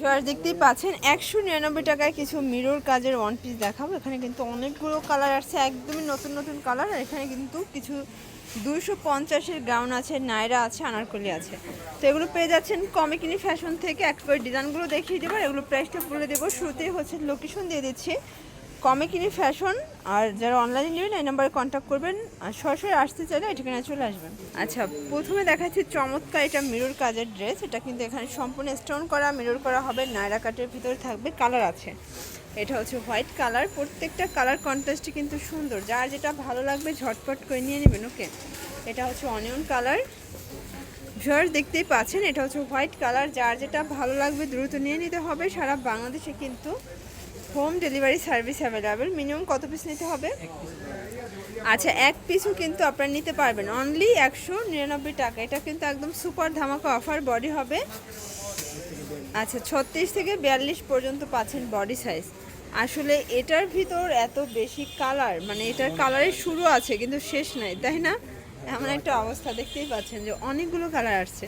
জয়ার দেখতেই পাচ্ছেন, একশো নিরানব্বই টাকায় কিছু মিরর কাজের ওয়ান পিস দেখাবো। এখানে কিন্তু অনেকগুলো কালার আসছে, একদমই নতুন নতুন কালার আর এখানে কিন্তু কিছু দুইশো পঞ্চাশের গাউন আছে নায়রা আছে, আনারকলি আছে। তো এগুলো পেয়ে যাচ্ছেন কমিকিনি ফ্যাশন থেকে। একবার ডিজাইনগুলো দেখিয়ে দেবো এগুলো প্রাইসটা বলে দেবো। শুরুতেই হচ্ছে লোকেশন দিয়ে দিচ্ছি। কমিকিনি ফ্যাশন আর যারা অনলাইনে নেবেন, এই নাম্বারে কন্ট্যাক্ট করবেন, আর সরাসরি আসতে চাইলে এই ঠিকানায় চলে আসবেন। আচ্ছা প্রথমে দেখাচ্ছি চমৎকার এটা মিরর কাজের ড্রেস এটা কিন্তু এখানে সম্পূর্ণ স্টোন করা মিরর করা হবে নায়রা কাটের ভিতরে থাকবে কালার আছে। এটা হচ্ছে হোয়াইট কালার প্রত্যেকটা কালার কন্ট্রাস্টই কিন্তু সুন্দর। যার যেটা ভালো লাগবে, ঝটপট করে নিয়ে নেবেন ওকে এটা হচ্ছে অনিয়ন কালার ভিউয়ার্স দেখতেই পাচ্ছেন, এটা হচ্ছে হোয়াইট কালার যার যেটা ভালো লাগবে, দ্রুত নিয়ে নিতে হবে। সারা বাংলাদেশে কিন্তু home delivery service available. Minimum কত পিস নিতে হবে? আচ্ছা এক পিসও কিন্তু আপনারা নিতে পারবেন। অনলি একশো নিরানব্বই টাকা। এটা কিন্তু একদম সুপার ধামাকা অফার বডি হবে। আচ্ছা ছত্রিশ থেকে বিয়াল্লিশ পর্যন্ত পাচ্ছেন বডি সাইজ আসলে এটার ভিতর এত বেশি কালার মানে এটার কালারের শুরু আছে কিন্তু শেষ নাই তাই না? এমন একটা অবস্থা দেখতেই পাচ্ছেন যে অনেকগুলো কালার আসছে।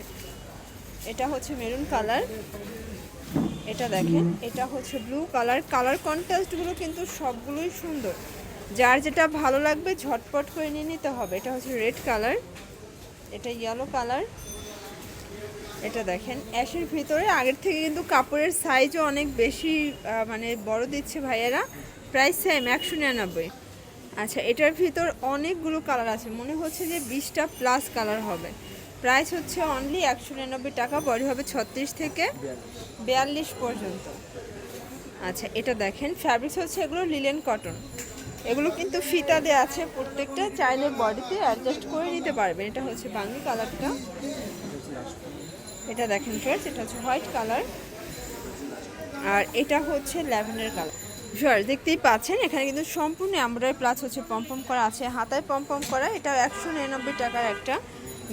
এটা হচ্ছে মেরুন কালার এটা দেখেন, এটা হচ্ছে ব্লু কালার কালার কন্ট্রাস্টগুলো কিন্তু সবগুলোই সুন্দর। যার যেটা ভালো লাগবে ঝটপট করে নিয়ে নিতে হবে। এটা হচ্ছে রেড কালার এটা ইয়েলো কালার এটা দেখেন, অ্যাশের ভিতরে, আগের থেকে কিন্তু কাপড়ের সাইজও অনেক বেশি মানে বড় দিচ্ছে ভাইয়েরা। প্রাইস সেম একশো নিরানব্বই। আচ্ছা এটার ভিতর অনেকগুলো কালার আছে। মনে হচ্ছে যে বিশটা প্লাস কালার হবে। প্রাইস হচ্ছে অনলি একশো নিরানব্বই টাকা বডি হবে ছত্রিশ থেকে বিয়াল্লিশ পর্যন্ত। আচ্ছা এটা দেখেন ফ্যাব্রিক্স হচ্ছে এগুলো লিলেন কটন এগুলো কিন্তু ফিতা দেওয়া আছে, প্রত্যেকটা চাইলে বডিতে অ্যাডজাস্ট করে নিতে পারবেন। এটা হচ্ছে বাঙ্গি কালারটা। এটা দেখেন ফ্রেন্ডস এটা হচ্ছে হোয়াইট কালার আর এটা হচ্ছে ল্যাভেন্ডার কালার জোয়ার দেখতেই পাচ্ছেন, এখানে কিন্তু সম্পূর্ণ এমব্রয়ডারি প্লাস হচ্ছে পম্পম করা আছে। হাতায় পম্পম করা, এটা একশো নিরানব্বই টাকার একটা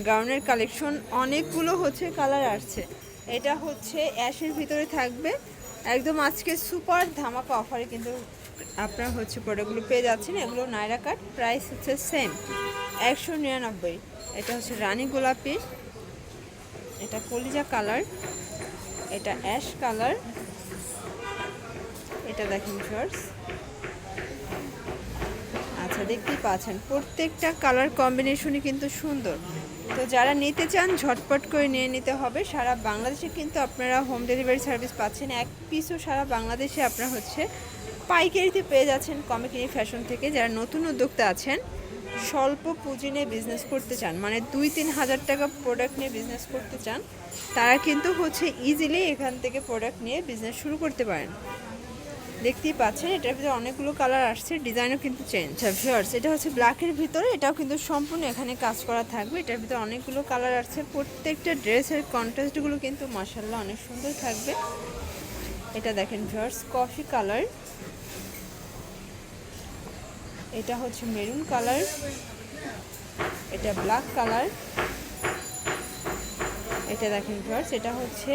গাউনের কালেকশন। অনেকগুলো হচ্ছে কালার আসছে। এটা হচ্ছে অ্যাশের ভিতরে থাকবে। একদম আজকে সুপার ধামাকা অফারে কিন্তু আপনার হচ্ছে প্রোডাক্টগুলো পেয়ে যাচ্ছেন। এগুলো নাইরা কাট, প্রাইস হচ্ছে সেম একশো নিরানব্বই। এটা হচ্ছে রানী গোলাপি। এটা কলিজা কালার, এটা অ্যাশ কালার। এটা দেখেন শর্টস আচ্ছা দেখতেই পাচ্ছেন, প্রত্যেকটা কালার কম্বিনেশনই কিন্তু সুন্দর। তো যারা নিতে চান, ঝটপট করে নিয়ে নিতে হবে। সারা বাংলাদেশে কিন্তু আপনারা হোম ডেলিভারি সার্ভিস পাচ্ছেন। এক পিসও সারা বাংলাদেশে আপনারা হচ্ছে পাইকারিতে পেয়ে যাচ্ছেন কমিকিনি ফ্যাশন থেকে। যারা নতুন উদ্যোক্তা আছেন, স্বল্প পুঁজি নিয়ে বিজনেস করতে চান মানে দুই তিন হাজার টাকা প্রোডাক্ট নিয়ে বিজনেস করতে চান, তারা কিন্তু হচ্ছে ইজিলি এখান থেকে প্রোডাক্ট নিয়ে বিজনেস শুরু করতে পারেন। দেখতেই পাচ্ছেন, এটার ভিতরে অনেকগুলো কালার আসছে ডিজাইনও কিন্তু চেঞ্জ ভিউয়ার্স এটা হচ্ছে ব্ল্যাকের ভিতরে, এটাও কিন্তু সম্পূর্ণ এখানে কাজ করা থাকবে। এটার ভিতরে অনেকগুলো কালার আসছে, প্রত্যেকটা ড্রেসের কন্ট্রাস্টগুলো কিন্তু মাসাল্লাহ অনেক সুন্দর থাকবে। এটা দেখেন ভিউয়ার্স কফি কালার এটা হচ্ছে মেরুন কালার এটা ব্ল্যাক কালার এটা দেখেন ভিউয়ার্স এটা হচ্ছে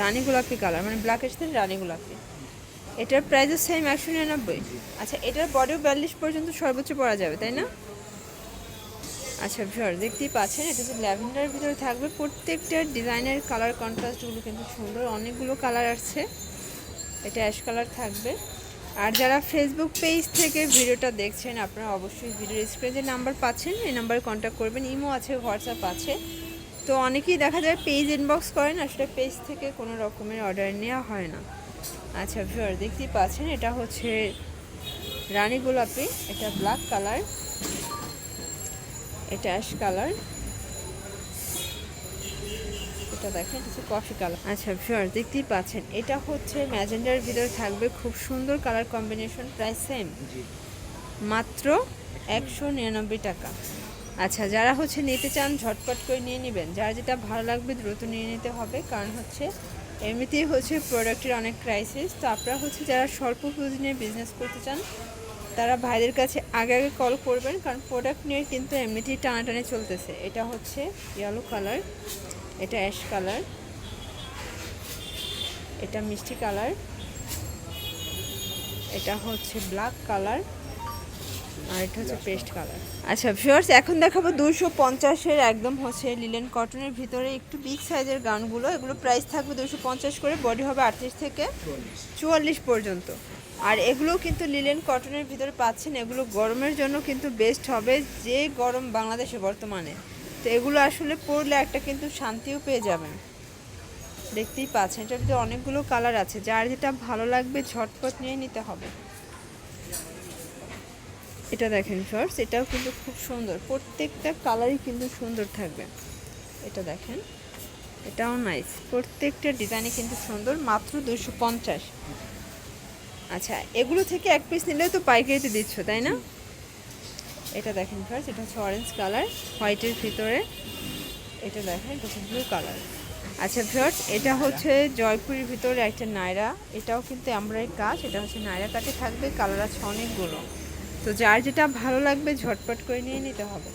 রানী গোলাপি কালার মানে ব্ল্যাকের সাথে রানী গোলাপি। এটার প্রাইস সেম একশো নিরানব্বই। আচ্ছা এটার বডিও বিয়াল্লিশ পর্যন্ত সর্বোচ্চ পরা যাবে, তাই না? আচ্ছা ভিউয়ার, দেখতেই পাচ্ছেন, এটা হচ্ছে ল্যাভেন্ডারের ভিতরে থাকবে, প্রত্যেকটা ডিজাইনের কালার কন্ট্রাস্টগুলো কিন্তু সুন্দর, অনেকগুলো কালার আছে এটা অ্যাশ কালার থাকবে। আর যারা ফেসবুক পেজ থেকে ভিডিওটা দেখছেন, আপনারা অবশ্যই ভিডিওর স্ক্রিনে নাম্বার পাচ্ছেন, এই নাম্বারে কন্ট্যাক্ট করবেন, ইমো আছে হোয়াটসঅ্যাপ আছে। তো অনেকেই দেখা যায় পেজ ইনবক্স করেন আসলে পেজ থেকে কোনো রকমের অর্ডার নেওয়া হয় না। আচ্ছা ভিউয়ার দেখতেই পাচ্ছেন এটা হচ্ছে রানী গোলাপি এটা ব্ল্যাক কালার এটা অ্যাশ কালার এটা দেখেন হচ্ছে কফি কালার আচ্ছা ভিউয়ার দেখতেই পাচ্ছেন এটা হচ্ছে ম্যাজেন্ডার ভিতরে থাকবে খুব সুন্দর কালার কম্বিনেশন প্রাইস সেম মাত্র একশো নিরানব্বই টাকা। আচ্ছা যারা হচ্ছে নিতে চান ঝটপট করে নিয়ে নেবেন। যারা যেটা ভালো লাগবে দ্রুত নিয়ে নিতে হবে কারণ হচ্ছে এমনিতেই হচ্ছে প্রোডাক্টের অনেক ক্রাইসিস তো আপনারা হচ্ছে যারা স্বল্প পুঁজি নিয়ে বিজনেস করতে চান, তারা ভাইদের কাছে আগে আগে কল করবেন, কারণ প্রোডাক্ট নিয়ে কিন্তু এমনিতেই টানাটানি চলতেছে। এটা হচ্ছে ইয়েলো কালার এটা অ্যাশ কালার এটা মিষ্টি কালার এটা হচ্ছে ব্ল্যাক কালার আর এটা হচ্ছে পেস্ট কালার আচ্ছা ভিউয়ার্স এখন দেখাবো দুশো পঞ্চাশের একদম হচ্ছে লিলেন কটনের ভিতরে একটু বিগ সাইজের গাউনগুলো এগুলো প্রাইস থাকবে দুশো পঞ্চাশ করে বডি হবে আটত্রিশ থেকে চুয়াল্লিশ। পর্যন্ত। আর এগুলো কিন্তু লিলেন কটনের ভিতরে পাচ্ছেন। এগুলো গরমের জন্য কিন্তু বেস্ট হবে যে গরম বাংলাদেশে বর্তমানে। তো এগুলো আসলে পরলে একটা কিন্তু শান্তিও পেয়ে যাবেন। দেখতেই পাচ্ছেন। এটার ভিতরে অনেকগুলো কালার আছে। যার যেটা ভালো লাগবে ঝটপট নিয়ে নিতে হবে। এটা দেখেন ফার্স এটাও কিন্তু খুব সুন্দর। প্রত্যেকটা কালারই কিন্তু সুন্দর থাকবে। এটা দেখেন, এটাও নাইস প্রত্যেকটা ডিজাইনই কিন্তু সুন্দর, মাত্র দুশো পঞ্চাশ। আচ্ছা এগুলো থেকে এক পিস নিলে তো পাইকারিতে দিচ্ছ, তাই না? এটা দেখেন ফার্স্ট এটা হচ্ছে অরেঞ্জ কালার হোয়াইটের ভিতরে। এটা দেখেন, এটা হচ্ছে ব্লু কালার আচ্ছা ভিউয়ার্স এটা হচ্ছে জয়পুরের ভিতরে একটা নায়রা এটাও কিন্তু আমরা কাজ, এটা হচ্ছে নায়রা কাটে থাকবে কালার আছে অনেকগুলো। তো যার যেটা ভালো লাগবে ঝটপট করে নিয়ে নিতে হবে।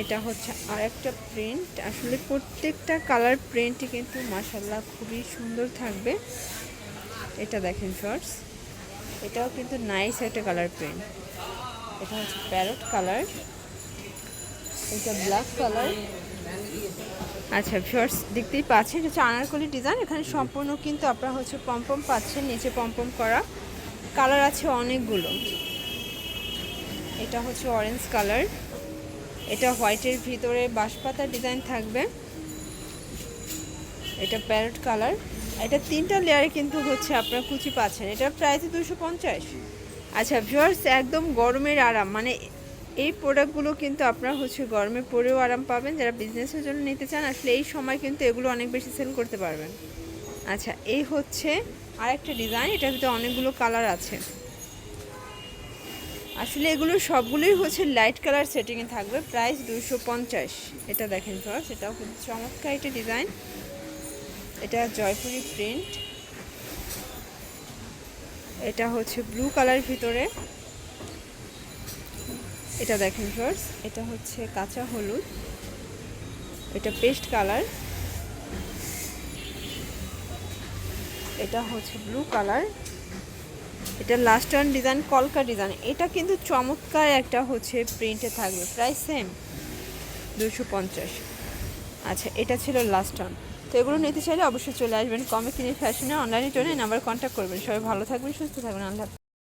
এটা হচ্ছে আর একটা প্রিন্ট আসলে প্রত্যেকটা কালার প্রিন্টই কিন্তু মাসাল্লাহ খুবই সুন্দর থাকবে। এটা দেখেন শর্টস এটাও কিন্তু নাইস একটা কালার প্রিন্ট এটা হচ্ছে প্যারট কালার এটা ব্ল্যাক কালার আচ্ছা শর্টস দেখতেই পাচ্ছেন। এটা হচ্ছে আনারকলি ডিজাইন এখানে সম্পূর্ণ কিন্তু আপনারা হচ্ছে পম্পম পাচ্ছেন, নিচে পম্পম করা। কালার আছে অনেকগুলো। এটা হচ্ছে অরেঞ্জ কালার। এটা হোয়াইটের ভিতরে বাঁশপাতা ডিজাইন থাকবে। এটা প্যারট কালার। এটা তিনটা লেয়ারে কিন্তু হচ্ছে আপনার কুচি পাচ্ছেন। এটা প্রাইস দুশো পঞ্চাশ। আচ্ছা ভিউয়ার্স একদম গরমের আরাম। মানে এই প্রোডাক্টগুলো কিন্তু আপনারা হচ্ছে গরমে পরেও আরাম পাবেন। যারা বিজনেসের জন্য নিতে চান, আসলে এই সময় কিন্তু এগুলো অনেক বেশি সেল করতে পারবেন। আচ্ছা এই হচ্ছে আরেকটা ডিজাইন এটার ভিতরে অনেকগুলো কালার আছে। আসলে এগুলো সবগুলোই হচ্ছে লাইট কালার সেটিংয়ে থাকবে প্রাইস দুশো পঞ্চাশ। এটা দেখেন ফার্স এটাও খুব চমৎকার একটা ডিজাইন এটা জয়পুরি প্রিন্ট এটা হচ্ছে ব্লু কালার ভিতরে। এটা দেখেন ফার্স এটা হচ্ছে কাঁচা হলুদ। এটা পেস্ট কালার এটা হচ্ছে ব্লু কালার এটা লাস্ট ওয়ান ডিজাইন কলকা ডিজাইন এটা কিন্তু চমৎকার একটা হচ্ছে প্রিন্টে থাকবে। প্রায় সেম দুশো পঞ্চাশ। আচ্ছা এটা ছিল লাস্ট ওয়ান তো এগুলো নিতে চাইলে অবশ্যই চলে আসবেন। কমে কিনে ফ্যাশনে অনলাইনে জন্য নাম্বার কন্ট্যাক্ট করবেন। সবাই ভালো থাকবেন, সুস্থ থাকবেন। আল্লাহ